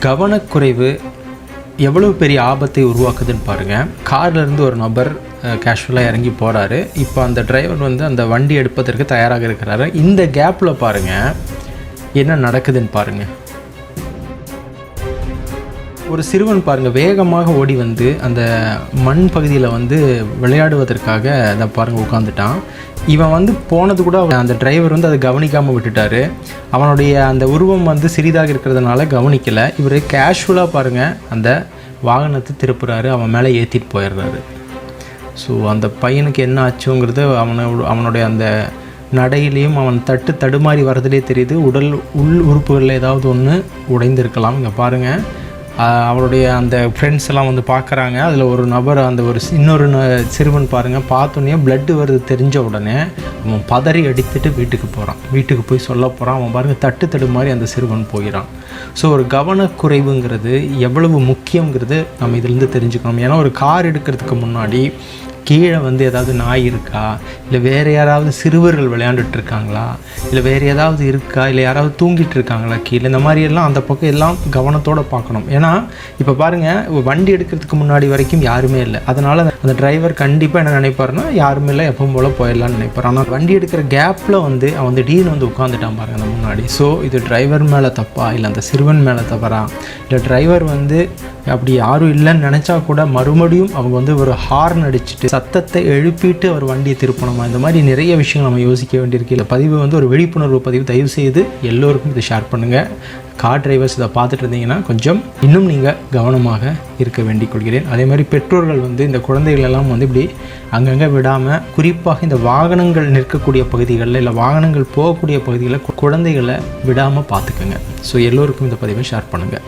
கவனக்குறைவு எவ்வளவு பெரிய ஆபத்தை உருவாக்குதுன்னு பாருங்கள் கார்லேருந்து ஒரு நபர் கேஷுவலாக இறங்கி போகிறாரு இப்போ அந்த டிரைவர் வந்து அந்த வண்டி எடுப்பதற்கு தயாராக இருக்கிறாரு. இந்த கேப்பில் பாருங்கள் என்ன நடக்குதுன்னு பாருங்கள் ஒரு சிறுவன் பாருங்க வேகமாக ஓடி வந்து அந்த மண் பகுதியில் வந்து விளையாடுவதற்காக அதை பாருங்க உட்காந்துட்டான் இவன் வந்து போனது கூட அவன் அந்த டிரைவர் வந்து அதை கவனிக்காமல் விட்டுட்டாரு. அவனுடைய அந்த உருவம் வந்து சிறிதாக இருக்கிறதுனால கவனிக்கலை. இவர் கேஷுவலாக பாருங்கள் அந்த வாகனத்தை திருப்புறாரு அவன் மேலே ஏற்றிட்டு போயிடுறாரு. ஸோ அந்த பையனுக்கு என்ன ஆச்சுங்கிறது அவனோட அவனுடைய அந்த நடையிலையும் அவன் தட்டு தடுமாறி வரதுலே தெரியுது. உடல் உள் உறுப்புகளில் ஏதாவது ஒன்று உடைந்திருக்கலாம். இங்கே பாருங்கள் அவருடைய அந்த ஃப்ரெண்ட்ஸ் எல்லாம் வந்து பார்க்குறாங்க. அதில் ஒரு நபர் அந்த ஒரு இன்னொரு ந- சிறுவன் பாருங்கள் பார்த்தோன்னே பிளட்டு வருது தெரிஞ்ச உடனே அவன் பதறி அடித்துட்டு வீட்டுக்கு போகிறான் வீட்டுக்கு போய் சொல்ல போகிறான் அவன் பாருங்கள் தட்டு தடுமாறி அந்த சிறுவன் போகிறான் ஸோ ஒரு கவனக்குறைவுங்கிறது எவ்வளவு முக்கியங்கிறது நம்ம இதிலேருந்து தெரிஞ்சுக்கணும். ஏன்னா ஒரு கார் எடுக்கிறதுக்கு முன்னாடி கீழே வந்து ஏதாவது நாய் இருக்கா? இல்லை வேறு யாராவது சிறுவர்கள் விளையாண்டுட்டு இருக்காங்களா இல்லை வேறு ஏதாவது இருக்கா? இல்லை யாராவது தூங்கிட்டு இருக்காங்களா கீழே? இந்த மாதிரி எல்லாம் அந்த பக்கம் எல்லாம் கவனத்தோடு பார்க்கணும். ஏன்னா இப்போ பாருங்கள் வண்டி எடுக்கிறதுக்கு முன்னாடி வரைக்கும் யாருமே இல்லை. அதனால் அந்த டிரைவர் கண்டிப்பாக என்ன நினைப்பாருன்னா யாருமே இல்லை எப்பவும் போல் போயிடலாம்னு நினைப்பார். ஆனால் வண்டி எடுக்கிற கேப்பில் வந்து அவன் திடீர்னு வந்து உட்காந்துட்டான் பாருங்க அந்த முன்னாடி. ஸோ இது டிரைவர் மேலே தப்பா? இல்லை அந்த சிறுவன் மேலே தவறா? இல்லை டிரைவர் வந்து அப்படி யாரும் இல்லைன்னு நினச்சா கூட மறுபடியும் அவங்க வந்து ஒரு ஹார்ன் அடிச்சுட்டு சத்தத்தை எழுப்பிட்டு அவர் வண்டியை திருப்பணுமா? இந்த மாதிரி நிறைய விஷயங்கள் நம்ம யோசிக்க வேண்டியிருக்கு. இல்லை பதிவு வந்து ஒரு விழிப்புணர்வு பதிவு. தயவு செய்து எல்லோருக்கும் இதை ஷேர் பண்ணுங்கள் கார் டிரைவர்ஸ் இதை பார்த்துட்டு இருந்தீங்கன்னா கொஞ்சம் இன்னும் நீங்கள் கவனமாக இருக்க வேண்டிக் கொள்கிறேன் அதே மாதிரி பெற்றோர்கள் வந்து இந்த குழந்தைகள் எல்லாம் வந்து இப்படி அங்கங்கே விடாமல் குறிப்பாக இந்த வாகனங்கள் நிற்கக்கூடிய பகுதிகளில் இல்லை வாகனங்கள் போகக்கூடிய பகுதிகளில் குழந்தைகளை விடாமல் பார்த்துக்கோங்க. ஸோ எல்லோருக்கும் இந்த பதிவை ஷேர் பண்ணுங்கள்